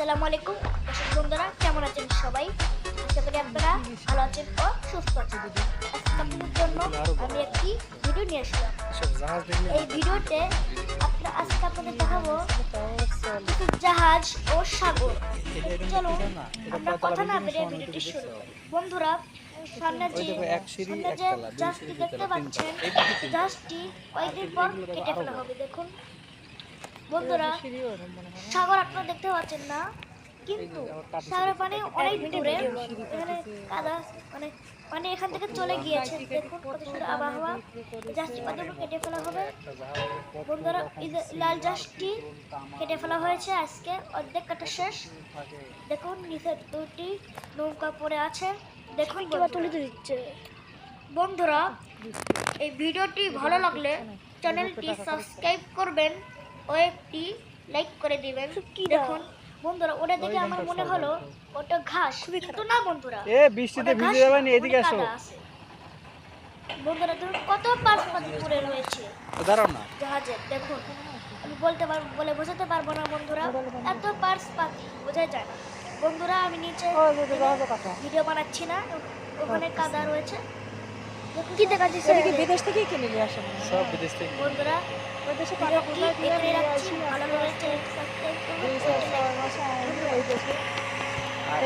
আসসালামু আলাইকুম। দর্শক বন্ধুরা, কেমন আছেন সবাই? আশা করি আপনারা ভালো আছেন ও সুস্থ আছেন। আপনাদের জন্য আমি একটি ভিডিও নিয়ে আসলাম। এই ভিডিওতে আপনারা আজকে আপনাদের দেখাবো জাহাজ ও সাগর। চলুন, আমরা কথা না বেরিয়ে ভিডিওটি শুরু বন্ধুরা, সামনে যে সামনে যে জাহাজটি দেখতে পাচ্ছেন। জাহাজটি কয়েকদিন পর কেটে ফেলা হবে। দেখুন বন্ধুরা সাগর আপনারা দেখতে পাচ্ছেন না কিন্তু সাগরের পানি অনেক দূরে এখানে কাদা মানে মানে এখান থেকে চলে গিয়েছে। দেখুন কত সুন্দর আবহাওয়া জাহাজটি কতটুকু কেটে ফেলা হবে। বন্ধুরা লাল জাহাজটি কেটে ফেলা হয়েছে আজকে অর্ধেক কাটা শেষ। দেখুন নিচে দুটি নৌকা পড়ে আছে। দেখুন তুলে দিচ্ছে। বন্ধুরা এই ভিডিওটি ভালো লাগলে চ্যানেলটি সাবস্ক্রাইব করবেন। ও একটি লাইক করে দিবেন দেখুন বন্ধুরা ওটা দেখে আমার মনে হলো ওটা ঘাস কিন্তু না বন্ধুরা এ বৃষ্টিতে ভিজে যাবেন না, এদিকে আসো বন্ধুরা দেখুন কত পার্স পাতি পড়ে রয়েছে দাঁড়াও না জাহাজে দেখুন আমি বলতে পারব বলে বোঝাতে পারব না বন্ধুরা এত পার্স পাতি বোঝা যায় না বন্ধুরা আমি নিচে ভিডিও বানাচ্ছি না ওখানে কাদা রয়েছে কি দেখা যাচ্ছে? বিদেশ থেকে কিনে নিয়ে আসা সব বিদেশ থেকে বন্ধুরা ভিডিওটি এখানে রাখছি ভালো লাগলে চ্যানেলটি সাবস্ক্রাইব করবেন এই দেশে আর